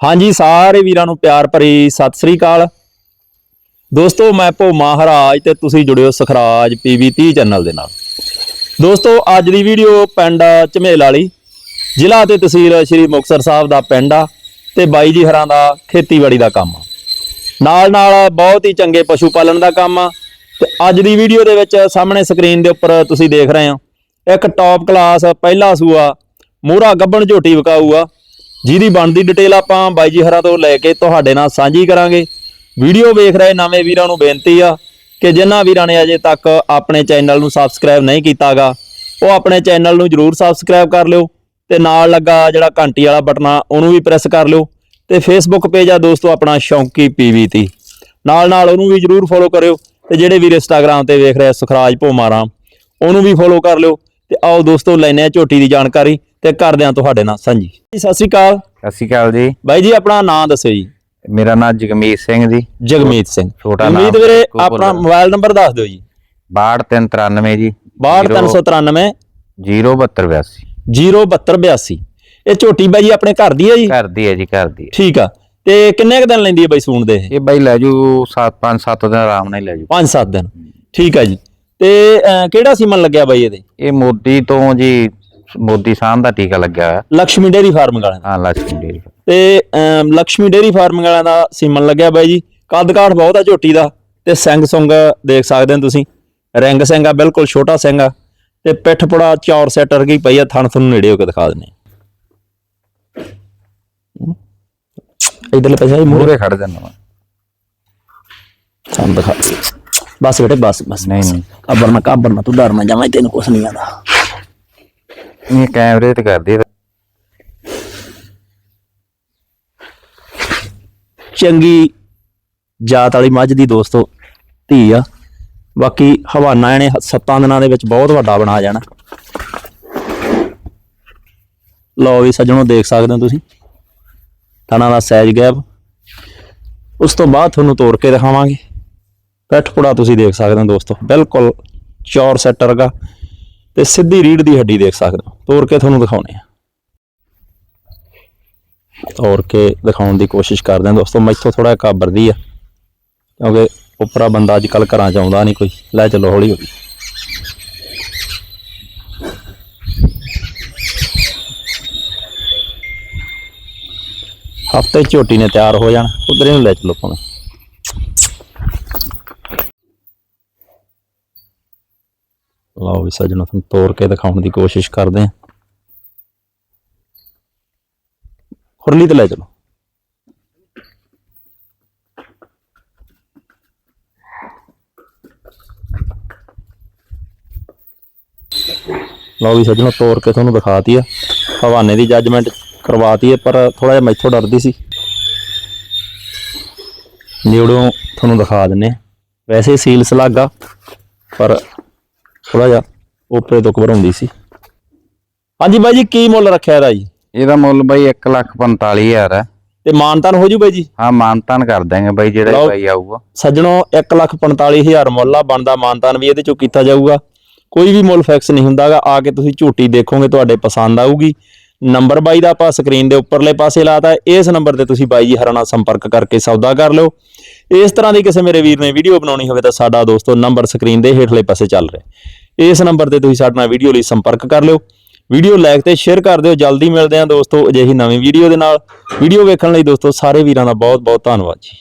ਹਾਂਜੀ, ਸਾਰੇ ਵੀਰਾਂ ਨੂੰ ਪਿਆਰ ਭਰੀ ਸਤਿ ਸ੍ਰੀ ਅਕਾਲ। ਦੋਸਤੋ, ਮੈਂ ਭੋ ਮਹਾਰਾਜ ਤੇ ਤੁਸੀਂ ਜੁੜਿਓ ਸਖਰਾਜ ਪੀਵੀ 30 ਚੈਨਲ ਦੇ ਨਾਲ। ਦੋਸਤੋ, ਅੱਜ ਦੀ ਵੀਡੀਓ ਪਿੰਡ ਝਮੇਲ ਵਾਲੀ। ਜ਼ਿਲ੍ਹਾ ਤੇ ਤਹਿਸੀਲ ਸ਼੍ਰੀ ਮੁਕਤਸਰ ਸਾਹਿਬ ਦਾ ਪਿੰਡ ਆ ਤੇ ਬਾਈ ਜੀ ਹਰਾਂ ਦਾ ਖੇਤੀਬਾੜੀ ਦਾ ਕੰਮ ਆ। ਨਾਲ ਨਾਲ ਬਹੁਤ ਹੀ ਚੰਗੇ ਪਸ਼ੂ ਪਾਲਣ ਦਾ ਕੰਮ ਆ। ਤੇ ਅੱਜ ਦੀ ਵੀਡੀਓ ਦੇ ਵਿੱਚ ਸਾਹਮਣੇ ਸਕਰੀਨ ਦੇ ਉੱਪਰ ਤੁਸੀਂ ਦੇਖ ਰਹੇ ਹੋ, ਇੱਕ ਟੌਪ ਕਲਾਸ ਪਹਿਲਾ ਸੂਆ ਮੂਹਰਾ ਗੱਬਣ ਝੋਟੀ ਵਿਕਾਊ ਆ ਜਿਹਦੀ ਬਣਦੀ ਡਿਟੇਲ ਆਪਾਂ ਬਾਈ ਜੀ ਹਰਾ ਤੋਂ ਲੈ ਕੇ ਤੁਹਾਡੇ ਨਾਲ ਸਾਂਝੀ ਕਰਾਂਗੇ। ਵੀਡੀਓ ਵੇਖ ਰਹੇ ਨਵੇਂ ਵੀਰਾਂ ਨੂੰ ਬੇਨਤੀ ਆ ਕਿ ਜਿਨ੍ਹਾਂ ਵੀਰਾਂ ਨੇ ਅਜੇ ਤੱਕ ਆਪਣੇ ਚੈਨਲ ਨੂੰ ਸਬਸਕ੍ਰਾਈਬ ਨਹੀਂ ਕੀਤਾਗਾ, ਉਹ ਆਪਣੇ ਚੈਨਲ ਨੂੰ ਜਰੂਰ ਸਬਸਕ੍ਰਾਈਬ ਕਰ ਲਿਓ ਤੇ ਨਾਲ ਲੱਗਾ ਜਿਹੜਾ ਘੰਟੀ ਵਾਲਾ ਬਟਨ ਆ, ਉਹਨੂੰ ਵੀ ਪ੍ਰੈਸ ਕਰ ਲਿਓ ਤੇ ਫੇਸਬੁੱਕ ਪੇਜ ਆ ਦੋਸਤੋ ਆਪਣਾ ਸ਼ੌਂਕੀ ਪੀਵੀਤੀ ਨਾਲ ਨਾਲ ਉਹਨੂੰ ਵੀ ਜਰੂਰ ਫੋਲੋ ਕਰਿਓ ਤੇ ਜਿਹੜੇ ਵੀਰ ਇੰਸਟਾਗ੍ਰam ਤੇ ਵੇਖ ਰਹੇ ਆ ਸੁਖਰਾਜ ਭੋਮਾਰਾ ਉਹਨੂੰ ਵੀ ਫੋਲੋ ਕਰ ਲਿਓ ਤੇ ਆਓ ਦੋਸਤੋ ਲੈਨੇ ਆ ਝੋਟੀ ਦੀ ਜਾਣਕਾਰੀ। ਤੇ ਕਰਦੇ ਆ ਤੁਹਾਡੇ ਨਾਲ ਸਾਂਝੀ। ਜੀ, ਸਤਿ ਸ੍ਰੀ ਅਕਾਲ। ਸਤਿ ਸ਼੍ਰੀ ਅਕਾਲ ਜੀ। ਬਾਈ ਜੀ ਆਪਣਾ ਨਾਮ ਦੱਸਿਓ ਜੀ। ਮੇਰਾ ਨਾਮ ਜਗਮੀਤ ਸਿੰਘ ਜੀ। ਜਗਮੀਤ ਸਿੰਘ। ਛੋਟਾ ਨਾਮ ਜਗਮੀਤ ਵੀਰੇ ਆਪਣਾ। ਮੋਬਾਈਲ ਨੰਬਰ ਦੱਸ ਦਿਓ ਜੀ। 6293 ਜੀ। 62393 07282 07282 ਇਹ ਝੋਟੀ ਬਾਈ ਜੀ ਆਪਣੇ ਘਰ ਦੀ ਹੈ ਜੀ? ਘਰ ਦੀ ਹੈ ਜੀ ਘਰ ਦੀ ਹੈ। ਠੀਕ ਆ। ਤੇ ਕਿੰਨੇ ਕੁ ਦਿਨ ਲੈਂਦੀ ਹੈ ਬਾਈ ਸੂਣ ਦੇ ਇਹ? ਇਹ ਬਾਈ ਲੈ ਜੂ 7 5 7 ਦਿਨ ਆਰਾਮ ਨਾਲ ਹੀ ਲੈ ਜੂ। 5-7 ਦਿਨ। ਠੀਕ ਆ ਜੀ। ਤੇ ਅਹ, ਕਿਹੜਾ ਸੀਮਨ ਲੱਗਿਆ ਬਾਈ ਇਹਦੇ? ਇਹ ਮੋਦੀ ਤੋਂ ਜੀ ਮੋਦੀ ਸਾਹਿਬ ਦਾ ਟੀਕਾ ਲੱਗਿਆ ਹੋਇਆ। ਲక్ష్ਮੀ ਡੇਰੀ ਫਾਰਮ ਵਾਲਿਆਂ ਹਾਂ ਲక్ష్ਮੀ ਡੇਰੀ ਤੇ ਲక్ష్ਮੀ ਡੇਰੀ ਫਾਰਮ ਵਾਲਿਆਂ ਦਾ ਸੀਮਨ ਲੱਗਿਆ ਬਾਈ ਜੀ। ਕੱਦ ਕਾਠ ਬਹੁਤ ਆ ਝੋਟੀ ਦਾ ਤੇ ਸਿੰਘ ਸੁੰਗ ਦੇਖ ਸਕਦੇ ਹੋ ਤੁਸੀਂ। ਰਿੰਗ ਸਿੰਘ ਬਿਲਕੁਲ ਛੋਟਾ ਸਿੰਘ ਤੇ ਪਿੱਠ ਪੁੜਾ ਚੌਰ ਸੈਟ ਵਰਗੀ ਪਈ ਆ ਥਣ ਤੁਹਾਨੂੰ ਨੇੜੇ ਹੋ ਕੇ ਦਿਖਾ ਦਿੰਨੇ ਇਧਰਲੇ ਪਾਸੇ ਮੂਰੇ ਖੜ ਜਾਂਦਾ ਵਾ ਤੁਹਾਨੂੰ ਬਸ ਬੇਟੇ ਬਸ ਬਸ ਨਹੀਂ ਨਹੀਂ। ਅਬਰ ਨਾ ਕਾਬਰ ਨਾ ਤੂੰ ਡਰ ਤੈਨੂੰ ਕੁਛ ਨਹੀਂ ਆਦਾ ਇਹ ਕੈਮਰੇ ਤੇ ਕਰਦੀ ਚੰਗੀ ਜਾਤ ਵਾਲੀ ਮੱਝ ਦੀ ਦੋਸਤੋ, ਧੀ ਆ। ਬਾਕੀ ਹਵਾਨਾ ਇਹਨੇ ਹ- ਸੱਤਾਂ ਦਿਨਾਂ ਦੇ ਵਿੱਚ ਬਹੁਤ ਵੱਡਾ ਬਣਾ ਜਾਣਾ। ਲਓ ਵੀ ਸੱਜਣੋ, ਦੇਖ ਸਕਦੇ ਹੋ ਤੁਸੀਂ। ਤਣਾ ਦਾ ਸਾਈਜ਼ ਗੈਪ ਉਸ ਤੋਂ ਬਾਅਦ ਤੁਹਾਨੂੰ ਤੋੜ ਕੇ ਦਿਖਾਵਾਂਗੇ। ਪੈਠ ਪੁੜਾ ਤੁਸੀਂ ਦੇਖ ਸਕਦੇ ਹੋ ਦੋਸਤੋ। ਬਿਲਕੁਲ ਚੌਰ ਸੈਟ ਵਰਗਾ। ਤੇ ਸਿੱਧੀ ਰੀੜ ਦੀ ਹੱਡੀ ਦੇਖ ਸਕਦੇ ਹੋ। ਤੋੜ ਕੇ ਤੁਹਾਨੂੰ ਦਿਖਾਉਣੇ ਆ। ਤੋੜ ਕੇ ਦਿਖਾਉਣ ਦੀ ਕੋਸ਼ਿਸ਼ ਕਰਦੇ ਹਾਂ ਦੋਸਤੋ, ਮੈਥੋਂ ਥੋੜਾ ਕਾਬਰਦੀ ਆ, ਕਿਉਂਕਿ ਉਪਰਾ ਬੰਦਾ ਅੱਜ ਕੱਲ ਘਰਾਂ ਚ ਆਉਂਦਾ ਨਹੀਂ ਕੋਈ। ਲੈ ਚੱਲੋ ਹੌਲੀ ਹੌਲੀ। ਹਫ਼ਤੇ ਝੋਟੀ ਨੇ ਤਿਆਰ ਹੋ ਜਾਣ, ਉਧਰੇ ਨੂੰ ਲੈ ਚੱਲੋ ਭਾਵੇਂ। ਲਓ ਵੀ ਸੱਜਣੋ ਤੁਹਾਨੂੰ ਤੋੜ ਕੇ ਦਿਖਾਉਣ ਦੀ ਕੋਸ਼ਿਸ਼ ਕਰਦੇ ਹਾਂ। ਖੁਰਲੀ ਤੇ ਲੈ ਚਲੋ। ਲਓ ਵੀ ਸੱਜਣੋ ਤੋੜ ਕੇ ਤੁਹਾਨੂੰ ਦਿਖਾਤੀ ਆ। ਹਵਾਨੇ ਦੀ ਜੱਜਮੈਂਟ ਕਰਵਾਤੀ ਹੈ ਪਰ ਥੋੜਾ ਜਿਹਾ ਮੈਥੋਂ ਡਰਦੀ ਸੀ। ਨਿਉੜੋਂ ਤੁਹਾਨੂੰ ਦਿਖਾ ਦਿੰਨੇ ਆ। ਵੈਸੇ ਸੀਲ ਸਲਾਗਾ, ਪਰ ਥੋੜਾ ਜਿਹਾ ਉੱਪਰੇ ਤੋਂ ਘਬਰਾਉਂਦੀ ਸੀ। ਹਾਂਜੀ ਬਾਈ ਜੀ ਕੀ ਮੁੱਲ ਰੱਖਿਆ ਇਹਦਾ ਜੀ? ਇਹਦਾ ਮੁੱਲ ਬਾਈ 145000 ਹੈ। ਤੇ ਮਾਨਤਾਨ ਹੋ ਜੂ ਬਾਈ ਜੀ? ਹਾਂ ਮਾਨਤਾਨ ਕਰ ਦਾਂਗੇ ਬਾਈ ਜਿਹੜਾ ਲਓ। ਬਾਈ ਆਊਗਾ। ਸੱਜਣੋ 145000 ਮੁੱਲ ਆ ਬਣਦਾ ਮਾਨਤਾਨ ਵੀ ਇਹਦੇ ਚੋਂ ਕੀਤਾ ਜਾਊਗਾ। ਕੋਈ ਵੀ ਮੁੱਲ ਫਿਕਸ ਨਹੀਂ ਹੁੰਦਾਗਾ ਆ ਕੇ ਤੁਸੀਂ ਝੂਟੀ ਦੇਖੋਗੇ ਤੁਹਾਡੇ ਪਸੰਦ ਆਊਗੀ। ਨੰਬਰ ਬਾਈ ਦਾ ਆਪਾਂ ਸਕਰੀਨ ਦੇ ਉੱਪਰਲੇ ਪਾਸੇ ਲਾਤਾ ਹੈ। ਇਸ ਨੰਬਰ ਤੇ ਤੁਸੀਂ ਬਾਈ ਜੀ ਹਰਾਂ ਨਾਲ ਸੰਪਰਕ ਕਰਕੇ ਸੌਦਾ ਕਰ ਲਿਓ। ਇਸ ਤਰ੍ਹਾਂ ਦੀ ਕਿਸੇ ਮੇਰੇ ਵੀਰ ਨੇ ਵੀਡੀਓ ਬਣਾਉਣੀ ਹੋਵੇ ਤਾਂ ਸਾਡਾ ਦੋਸਤੋ ਨੰਬਰ ਸਕਰੀਨ ਦੇ ਹੇਠਲੇ ਪਾਸੇ ਚੱਲ ਰਿਹਾ ਇਸ ਨੰਬਰ ਤੇ ਤੁਸੀਂ ਸਾਡੇ ਨਾਲ ਵੀਡੀਓ ਲਈ ਸੰਪਰਕ ਕਰ ਲਿਓ। ਵੀਡੀਓ ਲਾਈਕ ਤੇ ਸ਼ੇਅਰ ਕਰ ਦਿਓ। ਜਲਦੀ ਮਿਲਦੇ ਹਾਂ ਦੋਸਤੋ ਅਜਿਹੀ ਨਵੀਂ ਵੀਡੀਓ ਦੇ ਨਾਲ। ਵੀਡੀਓ ਵੇਖਣ ਲਈ ਦੋਸਤੋ ਸਾਰੇ ਵੀਰਾਂ ਦਾ ਬਹੁਤ ਬਹੁਤ ਧੰਨਵਾਦ ਜੀ।